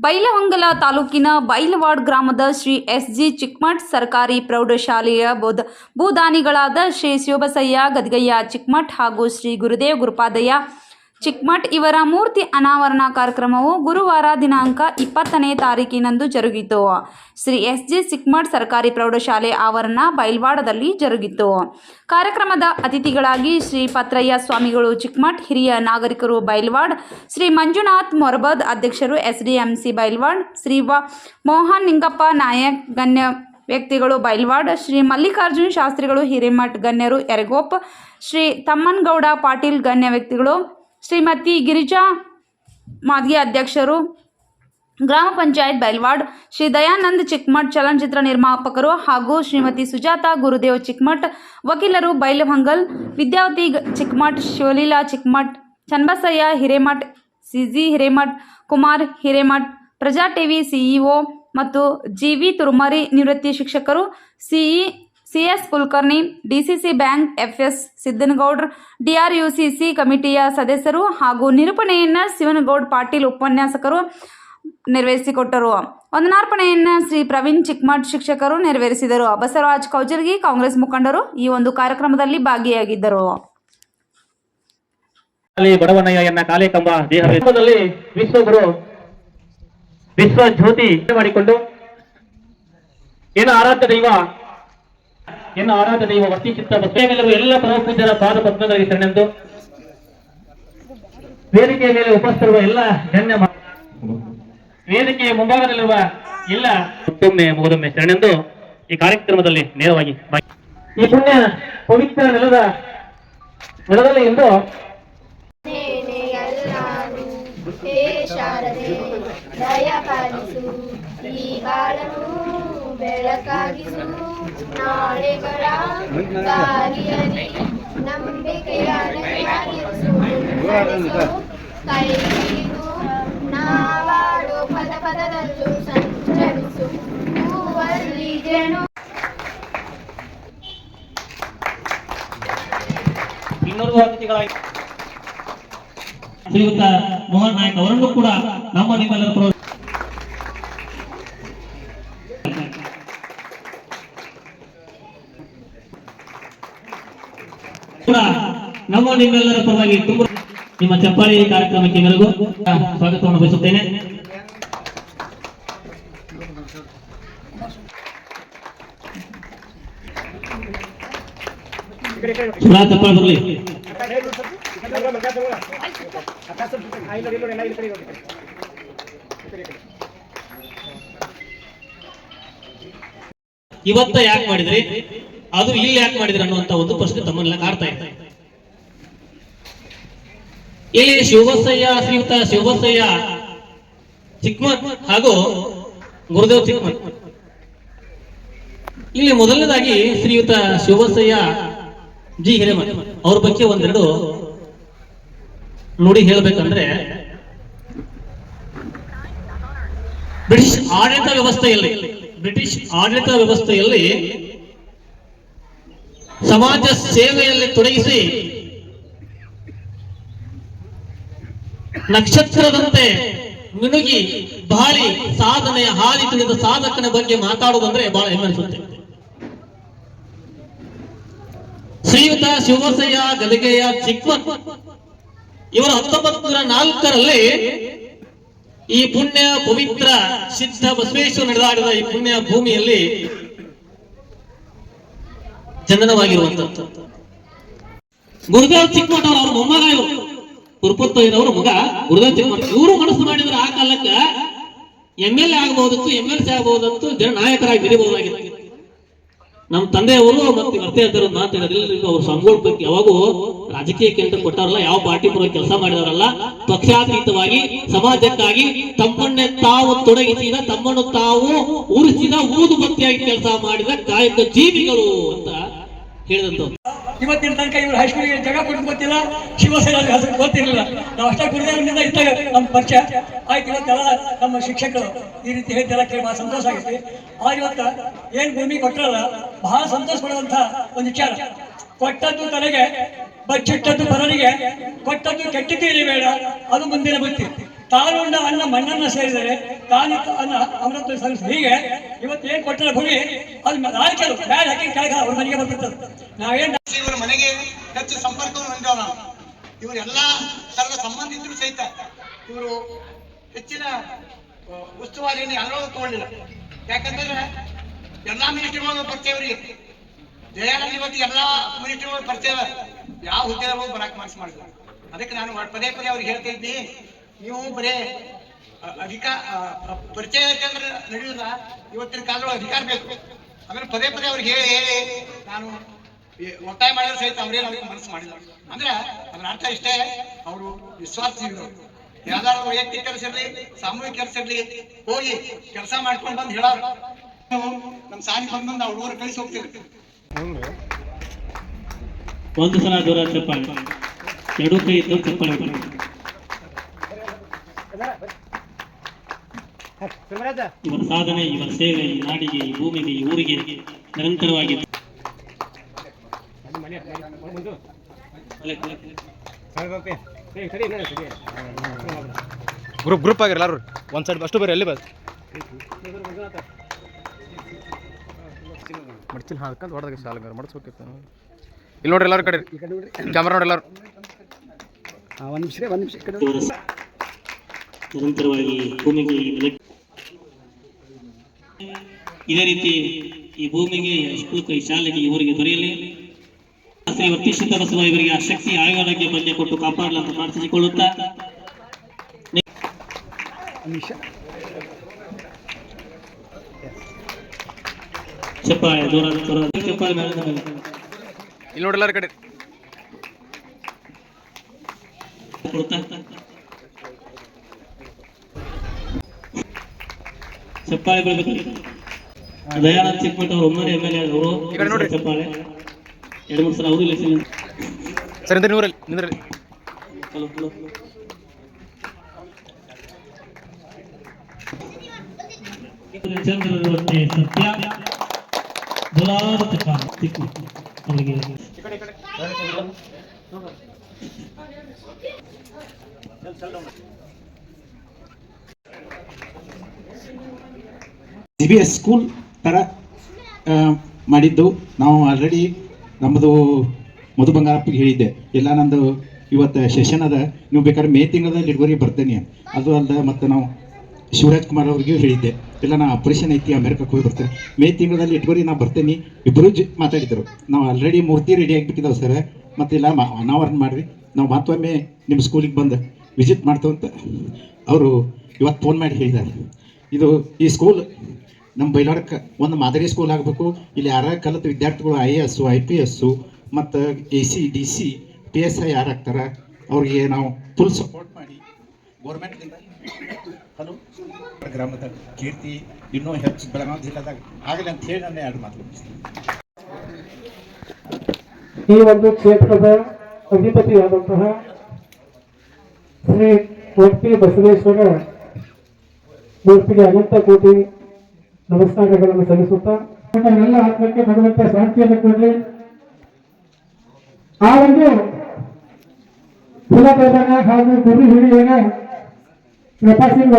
ಬೈಲಹೊಂಗಲ ತಾಲೂಕಿನ ಬೈಲವಾಡ್ ಗ್ರಾಮದ Shri S G ಚಿಕ್ಮಠ್ ಸರ್ಕಾರಿ ಪ್ರೌಢಶಾಲೆಯ ಬೋಧ, ಭೂದಾನಿಗಳಾದ ಶ್ರೀ ಶಿವಬಸಯ್ಯ ಗದ್ಗಯ್ಯ ಚಿಕ್ಮಠ್ ಹಾಗೂ ಶ್ರೀ ಗುರುದೇವ್ ಗುರುಪಾದಯ್ಯ ಚಿಕ್ಮಠ್ ಇವರ ಮೂರ್ತಿ ಅನಾವರಣ ಕಾರ್ಯಕ್ರಮವು ಗುರುವಾರ ದಿನಾಂಕ ಇಪ್ಪತ್ತನೇ ತಾರೀಕಿನಂದು ಜರುಗಿತು. ಶ್ರೀ ಎಸ್ ಜಿ ಚಿಕ್ಮಠ್ ಸರ್ಕಾರಿ ಪ್ರೌಢಶಾಲೆ ಆವರಣ ಬೈಲ್ವಾಡದಲ್ಲಿ ಜರುಗಿತು. ಕಾರ್ಯಕ್ರಮದ ಅತಿಥಿಗಳಾಗಿ ಶ್ರೀ ಪತ್ರಯ್ಯ ಸ್ವಾಮಿಗಳು ಚಿಕ್ಮಠ್ ಹಿರಿಯ ನಾಗರಿಕರು ಬೈಲ್ವಾಡ್, ಶ್ರೀ ಮಂಜುನಾಥ್ ಮೊರಬದ್ ಅಧ್ಯಕ್ಷರು ಎಸ್ಡಿಎಂಸಿ ಬೈಲ್ವಾಡ್, ಶ್ರೀ ಮೋಹನ್ ನಿಂಗಪ್ಪ ನಾಯಕ್ ಗಣ್ಯ ವ್ಯಕ್ತಿಗಳು ಬೈಲ್ವಾಡ್, ಶ್ರೀ ಮಲ್ಲಿಕಾರ್ಜುನ್ ಶಾಸ್ತ್ರಿಗಳು ಹಿರೇಮಠ್ ಗಣ್ಯರು ಎರಗೋಪ್, ಶ್ರೀ ತಮ್ಮನ್ಗೌಡ ಪಾಟೀಲ್ ಗಣ್ಯ ವ್ಯಕ್ತಿಗಳು ಶ್ರೀಮತಿ ಗಿರಿಜಾ ಮಾದ್ಗೆ ಅಧ್ಯಕ್ಷರು, ಗ್ರಾಮ ಪಂಚಾಯತ್ ಬೈಲ್ವಾಡ್ ಶ್ರೀ ದಯಾನಂದ್ ಚಿಕ್ಮಠ್ ಚಲನಚಿತ್ರ ನಿರ್ಮಾಪಕರು ಹಾಗೂ ಶ್ರೀಮತಿ ಸುಜಾತ ಗುರುದೇವ್ ಚಿಕ್ಮಠ್ ವಕೀಲರು Bailhongal, Vidyavati Chikmath Shivaleela Chikmath Chanbasayya Hiremath, CG Hiremath, Kumar Hiremath, Praja TV CEO ಮತ್ತು ಜಿ ವಿ ತುರುಮರಿ ನಿವೃತ್ತಿ ಶಿಕ್ಷಕರು CE CS Kulkarni DCC bank FS Siddanagoudar DRUCC ಕಮಿಟಿಯ ಸದಸ್ಯರು ಹಾಗೂ ನಿರೂಪಣೆಯನ್ನು ಶಿವನಗೌಡ್ ಪಾಟೀಲ್ ಉಪನ್ಯಾಸಕರು ನೆರವೇರಿಸಿಕೊಟ್ಟರು. ವಂದನಾರ್ಪಣೆಯನ್ನು ಶ್ರೀ ಪ್ರವೀಣ್ ಚಿಕ್ಮಠ್ ಶಿಕ್ಷಕರು ನೆರವೇರಿಸಿದರು. ಬಸವರಾಜ್ ಕೌಜರ್ಗಿ, ಕಾಂಗ್ರೆಸ್ ಮುಖಂಡರು ಈ ಒಂದು ಕಾರ್ಯಕ್ರಮದಲ್ಲಿ ಭಾಗಿಯಾಗಿದ್ದರು. ವಿಶ್ವ ಜ್ಯೋತಿ ಮಾಡಿಕೊಂಡು, ಏನು ಆರಾಧ್ಯ ದೈವ ಏನು ಆರಾಧನೆ ಇವ ವಸ್ತಿ ಚಿತ್ತ ಬಸವೇನೆಲ್ಲವೂ ಎಲ್ಲ ಪರಮ ಪೂಜ್ಯರ ಪಾದ ಪದ್ಮಗಳಿಗೆ ಶರಣೆಂದು ವೇದಿಕೆಯ ಮೇಲೆ ಉಪಸ್ಥಿರುವ ಎಲ್ಲ ಗಣ್ಯ ವೇದಿಕೆಯ ಮುಂಭಾಗದಲ್ಲಿರುವ ಎಲ್ಲ ಮತ್ತೊಮ್ಮೆ ಮುಗದೊಮ್ಮೆ ಶರಣೆಂದು ಈ ಕಾರ್ಯಕ್ರಮದಲ್ಲಿ ನೇರವಾಗಿ ಈ ಪುಣ್ಯ ಪವಿತ್ರ ನೆಲದ ನೆಲದಲ್ಲಿ ಇಂದು ಶಾರದೆ ದಯ ಪಾಲಿಸು ಈ ಬಾಳನು ಬೆಳಕಾಗಿಸು ನಾಳೆಗಳ ದಾರಿಯಲ್ಲಿ ನಂಬಿಕೆಯ ಕೈ ಹಿಡಿದು ನಾವಾಡೋ ಪದ ಪದದಲ್ಲೂ ಸಂಚರಿಸು. ಹೂವಲ್ಲಿ ಜನು ಇನ್ನೂರು ಶ್ರೀಯುತ ಮೋಹನ್ ನಾಯಕ್ ಅವರನ್ನು ಕೂಡ ನಮ್ಮ ನಿಮ್ಮೆಲ್ಲರ ನಮ್ಮ ನಿಮ್ಮೆಲ್ಲರ ಪರವಾಗಿ ತುಂಬ ನಿಮ್ಮ ಚಪ್ಪಾಳಿ ಕಾರ್ಯಕ್ರಮಕ್ಕೆ ಮೆರುಗು ಸ್ವಾಗತವನ್ನು ಬಯಸುತ್ತೇನೆ. ಇವತ್ತ ಯಾಕೆ ಮಾಡಿದ್ರಿ? ಅದು ಇಲ್ಲಿ ಯಾಕೆ ಮಾಡಿದ್ರು ಅನ್ನುವಂತ ಒಂದು ಪ್ರಶ್ನೆ ತಮ್ಮನ್ನೆಲ್ಲ ಕಾಡ್ತಾ ಇದೆ. ಇಲ್ಲಿ ಶಿವಬಸಯ್ಯ ಶ್ರೀಯುತ ಶಿವಬಸಯ್ಯ ಚಿಕ್ಮತ್ ಹಾಗೂ ಗುರುದೇವ್ ಚಿಕ್ಮತ್ ಇಲ್ಲಿ ಮೊದಲನೇದಾಗಿ ಶ್ರೀಯುತ ಶಿವಬಸಯ್ಯ ಜಿ. ಹಿರೇಮಠ್. ಅವ್ರ ಬಗ್ಗೆ ಒಂದೆರಡು ನುಡಿ ಹೇಳ್ಬೇಕಂದ್ರೆ, ಬ್ರಿಟಿಷ್ ಆಡಳಿತ ವ್ಯವಸ್ಥೆಯಲ್ಲಿ, ಬ್ರಿಟಿಷ್ ಆಡಳಿತ ವ್ಯವಸ್ಥೆಯಲ್ಲಿ ಸಮಾಜ ಸೇವೆಯಲ್ಲಿ ತೊಡಗಿಸಿ ನಕ್ಷತ್ರದಂತೆ ಮಿನುಗಿ, ಬಾಳಿ ಸಾಧನೆಯ ಹಾದಿ ತಿಳಿದ ಸಾಧಕನ ಬಗ್ಗೆ ಮಾತಾಡುವುದಂದ್ರೆ ಬಹಳ ಹೆಮ್ಮೆ ಶ್ರೀಯುತ ಶಿವಸಯ್ಯ ಗದಗೆಯ ಚಿಕ್ಕ ಇವರು ಹತ್ತೊಂಬತ್ತು ನೂರ ನಾಲ್ಕರಲ್ಲಿ ಈ ಪುಣ್ಯ ಪವಿತ್ರ, ಸಿದ್ಧ ಬಸವೇಶ್ವರ ನಡೆದಾಡಿದ ಈ ಪುಣ್ಯ ಭೂಮಿಯಲ್ಲಿ ಜನನವಾಗಿರುವಂತದ್ದು ಗುರುದೇವ್ ಚಿಕ್ಕಮಠ ಅವ್ರ ಮೊಮ್ಮಗ ಇವರು. ಕುರುಪತ್ತಯ್ಯನವರ ಮಗ. ಗುರುದೇವ್ ಚಿಕ್ಕಮಠ ಇವರು ಮನಸ್ಸು ಮಾಡಿದ್ರೆ ಆ ಕಾಲಕ್ಕ ಎಂ ಎಲ್ ಎ ಆಗಬಹುದಂತ ಎಂ ಎಲ್ ಸಿ ಆಗಬಹುದಂತೂ ಜನ ನಾಯಕರಾಗಿ ಬೆಳಿಬಹುದಾಗಿತ್ತು. ನಮ್ಮ ತಂದೆಯವರು ಮತ್ತೆ ಮತ್ತೆ ಇದ್ದಾರೆ ಮಾತು ಅವ್ರ ಸಂಗೋಳ ಬಗ್ಗೆ ಯಾವಾಗೂ ರಾಜಕೀಯಕ್ಕೆ ಅಂತ ಕೊಟ್ಟಾರಲ್ಲ, ಯಾವ ಪಾರ್ಟಿ ಪರವಾಗಿ ಕೆಲಸ ಮಾಡಿದವರಲ್ಲ. ಪಕ್ಷಾತೀತವಾಗಿ, ಸಮಾಜಕ್ಕಾಗಿ ತಮ್ಮನ್ನೇ ತಾವು ತೊಡಗಿಸಿದ, ತಮ್ಮನ್ನು ತಾವು ಉರಿಸಿದ ಊದು ಬತ್ತಿಯಾಗಿ ಕೆಲಸ ಮಾಡಿದ ಕಾಯಕ ಜೀವಿಗಳು ಅಂತ ಹೇಳಿದಂತವ್ರು ಇವತ್ತಿನ ತನಕ ಇವರು ಹೈಸ್ಕೂಲಿಗೆ ಜಾಗ ಕೊಟ್ಟು ಗೊತ್ತಿಲ್ಲ. ಶಿವಸೇನಾ ಹೆಸರು ಗೊತ್ತಿರಲಿಲ್ಲ. ನಾವು ಅಷ್ಟೇ ಗುರುದೇವನಿಂದ ಇದ್ದಾಗ ನಮ್ಮ ಪರಿಚಯ. ಆಯ್ತು, ಇವತ್ತೆಲ್ಲ ನಮ್ಮ ಶಿಕ್ಷಕರು ಈ ರೀತಿ ಹೇಳ್ತೆಲ್ಲ ಕೇಳಿ ಬಹಳ ಸಂತೋಷ ಆಗೈತಿ ಆ ಇವತ್ತ ಏನ್ ಭೂಮಿ ಕೊಟ್ಟರಲ್ಲ ಬಹಳ ಸಂತೋಷ ಪಡುವಂತ ಒಂದು ವಿಚಾರ. ಕೊಟ್ಟದ್ದು ತನಗೆ, ಬಚ್ಚಿಟ್ಟದ್ದು ಬರಲಿಗೆ ಕೊಟ್ಟದ್ದು ಕೆಟ್ಟದ್ದು ಬೇಡ, ಅದು ಮುಂದಿನ ಬುತ್ತಿ. ತಾನುಂಡ ಅನ್ನ ಮಣ್ಣನ್ನ ಸೇರಿದರೆ ತಾನಿ ಅನ್ನ ಅಮೃತ ಸಲ್ಲಿಸಿ. ಹೀಗೆ ಇವತ್ತು ಏನ್ ಕೊಟ್ಟರೆ ಭೂಮಿ, ಅದು ನಾಲ್ಕರು ಬ್ಯಾಡ್ ಹಾಕಿ ಕೆಳಗೆ ಅವ್ರ ಮನೆಗೆ ಬರ್ತಿರ್ತದೆ ನಾವೇನ್ ಇವರ ಮನೆಗೆ ಹೆಚ್ಚು ಸಂಪರ್ಕವನ್ನು ಹೊಂದೋಣ ಇವರು ಎಲ್ಲಾ ತರದ ಸಂಬಂಧಿತರು ಸಹಿತ ಇವರು ಹೆಚ್ಚಿನ ಉಸ್ತುವಾರಿಯನ್ನು ಯಾರೋ ತಗೊಳ್ಳಿಲ್ಲ. ಯಾಕಂದ್ರೆ ಎಲ್ಲಾ ಮಿನಿಸ್ಟ್ರಿಗಳು ಪರಿಚಯ ಅವರಿಗೆ ಜಯಾನಂದ ಇವತ್ತು ಎಲ್ಲಾ ಮಿನಿಸ್ಟರ್ಗಳು ಪರಿಚಯ, ಯಾವ ಹುದ್ದೆಗಳು ಬರಾಕ್ ಮನಸ್ಸು ಮಾಡಿಲ್ಲ. ಅದಕ್ಕೆ ನಾನು ಪದೇ ಪದೇ ಅವ್ರಿಗೆ ಹೇಳ್ತಾ ಇದ್ದೀನಿ ನೀವು ಬರೇ ಅಧಿಕಾರ ಪರಿಚಯ ಯಾಕಂದ್ರೆ ನಡೆಯುವುದ ಇವತ್ತಿನ ಕಾಲದೊಳಗೆ ಅಧಿಕಾರ ಬೇಕು. ಆಮೇಲೆ ಪದೇ ಪದೇ ಅವ್ರಿಗೆ ಹೇಳಿ ಹೇಳಿ ನಾನು ಒತ್ತಾಯ ಮಾಡಿದ್ರೆ ಸಹಿತ ಅವ್ರೇನು ಅವ್ರಿಗೆ ಮನಸ್ಸು ಮಾಡಿಲ್ಲ. ಅಂದ್ರೆ ಅದರ ಅರ್ಥ ಇಷ್ಟೇ, ಅವರು ವಿಶ್ವಾಸಿಗಳು. ಯಾವ್ದಾದ್ರು ವೈಯಕ್ತಿಕ ಕೆಲಸ ಇರಲಿ, ಸಾಮೂಹಿಕ ಕೆಲಸ ಇರಲಿ, ಹೋಗಿ ಕೆಲಸ ಮಾಡ್ಕೊಂಡು ಬಂದು ನಾವು ನಮ್ಮ ಸಾಲಿ ಬಂದು ಬಂದು ಅವ್ರ ಊರು ಕಳಿಸಿ ಹೋಗ್ತೀವಿ. ಒಂದು ಸಲ ದೂರ ಚಪ್ಪಾಳೆ. ಎರಡು ಕೈ ಇದ್ದು ಚಪ್ಪಾಳೆ. ಇವರ ಸಾಧನೆ ಇವರ ಸೇವೆ ಈ ನಾಡಿಗೆ ಈ ಭೂಮಿಗೆ ಈ ಊರಿಗೆ ನಿರಂತರವಾಗಿ ಗ್ರೂಪ್ ಗ್ರೂಪ್ ಆಗಿರಲ್ಲ ಎಲ್ಲರೂ. ಒಂದು ಸೈಡ್ ಅಷ್ಟು ಬೇರೆ ಎಲ್ಲಿ ಬಸ್ ಮಡ್ಚಿಲ್ ಹಾಕಂತ ಹೊಡೆದಾಗ ಸಾಲ ಮಡ್ಸ್ಬೇಕಿತ್ತು. ಇಲ್ಲಿ ನೋಡ್ರಿ ಎಲ್ಲರೂ ಕಡೆ. ಕ್ಯಾಮ್ರಾ ನೋಡಿ ಎಲ್ಲರೂ. ಒಂದು ನಿಮಿಷ ಒಂದು ನಿಮಿಷ ನಿರಂತರವಾಗಿ ಭೂಮಿಗೆ ಇದೇ ರೀತಿ ಈ ಭೂಮಿಗೆ ಇಷ್ಟು ಈ ಶಾಲೆಗೆ ಇವರಿಗೆ ದೊರೆಯಲಿ. ಶ್ರೀ ವರ್ತಿಷ್ಠಿತ ಬಸವ ಇವರಿಗೆ ಆ ಶಕ್ತಿ ಆಯೋಗಕ್ಕೆ ಬಂದೆ ಕೊಟ್ಟು ಕಾಪಾಡಲು ಅಂತ ಪ್ರಾರ್ಥಿಸಿಕೊಳ್ಳುತ್ತಾ. ಚಪ್ಪಾಳೆ ದೂರ ದೂರ ಚಪ್ಪಾಳೆ ಮೇಲೆ. ಇಲ್ಲಿ ಕಡೆ. ಕೊಡುತ್ತಾ. ಚಪ್ಪಾಳೆ ಬೀಳ್ಬೇಕು ದಯಾನಂದ್ ಚಿಕ್ಕಮಠ ಅವರು ಒಮ್ಮೆ ಎಂ ಎಲ್ ಎ ಅವರು. ಚಪ್ಪಾಳೆ ಎರಡು ಮೂರು ಸಲ ಅವರು ಇಲೆಕ್ಷನ್ ಸರ್ ನೂರಲ್ಲಿ ನಿಂದ್ರಿ ಹಲೋ ಹಲೋ ಚಂದ್ರವರ್ತಿ ಸತ್ಯ ಬಲಾದ ಚಪ್ಪಾಳೆ ಚಿಕ್ಕ ಅವರಿಗೆ ಸಿ ಬಿ ಎಸ್ ಸ್ಕೂಲ್ ಥರ ಮಾಡಿದ್ದು. ನಾವು ಆಲ್ರೆಡಿ ನಮ್ಮದು ಮಧು ಬಂಗಾರಪ್ಪಗೆ ಹೇಳಿದ್ದೆ. ಎಲ್ಲ ನಂದು ಇವತ್ತು ಸೆಷನ್ ಅದ. ನೀವು ಬೇಕಾದ್ರೆ ಮೇ ತಿಂಗಳಲ್ಲಿ ಡಿಲಿವರಿ ಬರ್ತೇನೆ. ಅದು ಅಲ್ಲದೆ ಮತ್ತು ನಾವು ಶಿವರಾಜ್ ಕುಮಾರ್ ಅವ್ರಿಗೂ ಹೇಳಿದ್ದೆ. ಇಲ್ಲ ನಾ ಆಪರೇಷನ್ ಐತಿ ಅಮೆರಿಕಕ್ಕೆ ಹೋಗಿ ಬರ್ತೇನೆ. ಮೇ ತಿಂಗಳಲ್ಲಿ ಇಟ್ಕೊರಿ ನಾ ಬರ್ತೇನೆ. ಇಬ್ಬರು ಜಿ ಮಾತಾಡಿದರು. ನಾವು ಆಲ್ರೆಡಿ ಮೂರ್ತಿ ರೆಡಿ ಆಗಿಬಿಟ್ಟಿದ್ದಾವೆ ಸರ್ ಮತ್ತಿಲ್ಲ ಮಾ ಅನಾವರಣ ಮಾಡಿರಿ. ನಾವು ಮತ್ತೊಮ್ಮೆ ನಿಮ್ಮ ಸ್ಕೂಲಿಗೆ ಬಂದು ವಿಸಿಟ್ ಮಾಡ್ತೇವಂತ ಅವರು ಇವತ್ತು ಫೋನ್ ಮಾಡಿ ಹೇಳಿದ್ದಾರೆ ಇದು ಈ ಸ್ಕೂಲ್ ನಮ್ಮ ಬೈಲಾಡಕ್ಕೆ ಒಂದು ಮಾದರಿ ಸ್ಕೂಲ್ ಆಗಬೇಕು. ಇಲ್ಲಿ ಯಾರ ಕಲಿತ ವಿದ್ಯಾರ್ಥಿಗಳು I A S I P S ಮತ್ತು A C D C P S I ಯಾರಾಗ್ತಾರೆ ಅವ್ರಿಗೆ ನಾವು ಫುಲ್ ಸಪೋರ್ಟ್ ಮಾಡಿ. ಗೌರ್ಮೆಂಟ್ ಹಲೋ ಗ್ರಾಮದ ಕೀರ್ತಿ ಇನ್ನೂ ಹೆಚ್ಚು ಬೆಳಗಾವಿ ಜಿಲ್ಲೆದಾಗ ಆಗಲಿ ಅಂತ ಹೇಳಿ ನಾನು ಎರಡು ಮಾತು ಈ ಒಂದು ಕ್ಷೇತ್ರದ ಅಧಿಪತಿಯಾದಂತಹ ಶ್ರೀ ಒಟ್ಟಿ ಬಸವೇಶ್ವರ ಮೂರ್ತಿಗೆ ಅನಂತ ಕೋಟಿ ನಮಸ್ಕಾರಗಳನ್ನು ಸಲ್ಲಿಸುತ್ತಾ ಎಲ್ಲ ಆತ್ಮಕ್ಕೆ ಭಗವಂತ ಶಾಂತಿಯನ್ನು ಕೊಡಲಿ ಆ ಒಂದು ಕುಲಪ್ರಧಾನ ಹಾಗೂ ಗುರು ಹಿರಿಯನ ಪ್ರಪಾಸಿಂಗ್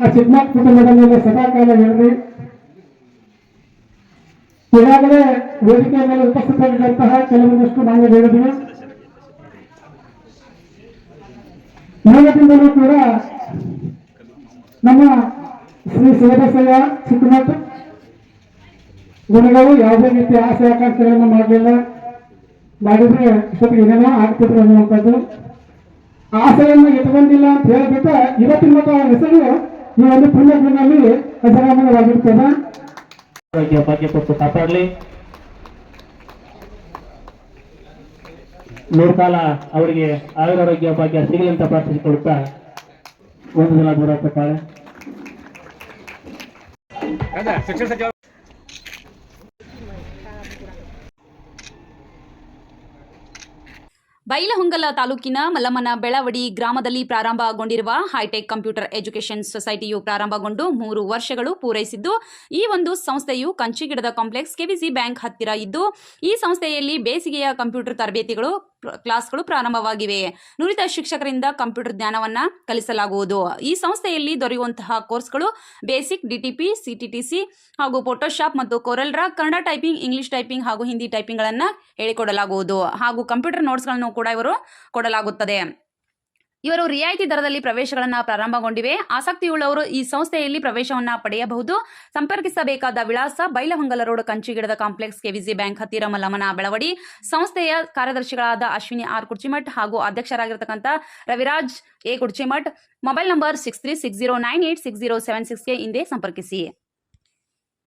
ಆ ಚಿಕ್ಕಮಕ್ಕ ಕುಟುಂಬದ ಮೇಲೆ ಸದಾಕಾಲ ಹೇಳಿ ಈಗಾಗಲೇ ವೇದಿಕೆಯ ಮೇಲೆ ಉಪಸ್ಥಿತರಿದ್ದಂತಹ ಕೆಲವೊಂದಷ್ಟು ನಾವು ಹೇಳಿದ್ವಿ ಮೂಲದಿಂದಲೂ ಕೂಡ ನಮ್ಮ ಶ್ರೀ ಶಿವಬಸಯ್ಯ ಚಿಕ್ಕಮಟ್ಟ ಗುಣಗಳು ಯಾವುದೇ ರೀತಿ ಆಸೆ ಆಕಾಂಕ್ಷೆಗಳನ್ನು ಮಾಡಲಿಲ್ಲ. ಮಾಡಿದ್ರೆ ಸ್ವಲ್ಪ ಏನೇನೋ ಆಗ್ತಿದ್ರು ಅನ್ನುವಂಥದ್ದು. ಆಸೆಯನ್ನು ಇಟ್ಕೊಂಡಿಲ್ಲ ಅಂತ ಹೇಳಿಬಿಟ್ಟು ಇವತ್ತಿನ ಮಟ್ಟ ಅವರ ಹೆಸರು ಈ ಒಂದು ಪುಣ್ಯಭೂಮಿಯಲ್ಲಿ ಅಜರಾಮರವಾಗಿರ್ತದೆ. ಆರೋಗ್ಯ ಬಗ್ಗೆ ಕೊಟ್ಟು ಕಾಪಾಡಲಿ. ನೂರ್ಕಾಲ ಅವರಿಗೆ ಆಯುರಾರೋಗ್ಯ ಭಾಗ್ಯ ಸಿಗಲಿ ಅಂತ ಪ್ರಾರ್ಥಿಸಿಕೊಳ್ಳುತ್ತಾ ಒಂದು ದಿನ ದೂರ ಚಪ್ಪಾಳೆ ಬೈಲಹೊಂಗಲ ತಾಲೂಕಿನ ಮಲ್ಲಮ್ಮನ ಬೆಳವಡಿ ಗ್ರಾಮದಲ್ಲಿ ಪ್ರಾರಂಭಗೊಂಡಿರುವ ಹೈಟೆಕ್ ಕಂಪ್ಯೂಟರ್ ಎಜುಕೇಷನ್ ಸೊಸೈಟಿಯು ಪ್ರಾರಂಭಗೊಂಡು ಮೂರು ವರ್ಷಗಳು ಪೂರೈಸಿದ್ದು, ಈ ಒಂದು ಸಂಸ್ಥೆಯು ಕಂಚಿಗಿಡದ ಕಾಂಪ್ಲೆಕ್ಸ್ ಕೆವಿಸಿ ಬ್ಯಾಂಕ್ ಹತ್ತಿರ ಇದ್ದು, ಈ ಸಂಸ್ಥೆಯಲ್ಲಿ ಬೇಸಿಗೆಯ ಕಂಪ್ಯೂಟರ್ ತರಬೇತಿಗಳು ಕ್ಲಾಸ್ಗಳು ಪ್ರಾರಂಭವಾಗಿವೆ. ನುರಿತ ಶಿಕ್ಷಕರಿಂದ ಕಂಪ್ಯೂಟರ್ ಜ್ಞಾನವನ್ನ ಕಲಿಸಲಾಗುವುದು. ಈ ಸಂಸ್ಥೆಯಲ್ಲಿ ದೊರೆಯುವಂತಹ ಕೋರ್ಸ್ಗಳು ಬೇಸಿಕ್, ಡಿಟಿಪಿ, ಸಿಟಿಟಿಸಿ ಹಾಗೂ ಫೋಟೋಶಾಪ್ ಮತ್ತು Corel draw Kannada typing, English typing ಹಾಗೂ ಹಿಂದಿ ಟೈಪಿಂಗ್ಗಳನ್ನು ಹೇಳಿಕೊಡಲಾಗುವುದು. ಹಾಗೂ ಕಂಪ್ಯೂಟರ್ ನೋಟ್ಸ್ಗಳನ್ನು ಕೂಡ ಇವರು ಕೊಡಲಾಗುತ್ತದೆ. ಇವರು ರಿಯಾಯಿತಿ ದರದಲ್ಲಿ ಪ್ರವೇಶಗಳನ್ನು ಪ್ರಾರಂಭಗೊಂಡಿವೆ. ಆಸಕ್ತಿಯುಳ್ಳವರು ಈ ಸಂಸ್ಥೆಯಲ್ಲಿ ಪ್ರವೇಶವನ್ನು ಪಡೆಯಬಹುದು. ಸಂಪರ್ಕಿಸಬೇಕಾದ ವಿಳಾಸ ಬೈಲಹೊಂಗಲ ರೋಡ್, ಕಂಚಿಗಿಡದ ಕಾಂಪ್ಲೆಕ್ಸ್ ಕೆವಿಜಿ ಬ್ಯಾಂಕ್ ಹತ್ತಿರ ಮಲ್ಲಮನ ಬೆಳವಡಿ. ಸಂಸ್ಥೆಯ ಕಾರ್ಯದರ್ಶಿಗಳಾದ ಅಶ್ವಿನಿ ಆರ್ ಕುರ್ಚಿಮಠ್ ಹಾಗೂ ಅಧ್ಯಕ್ಷರಾಗಿರ್ತಕ್ಕಂಥ Raviraj A Kurchimath. Mobile number six three six zero nine eight six zero seven ಸಿಕ್ಸ್ಗೆ ಹಿಂದೆ ಸಂಪರ್ಕಿಸಿ.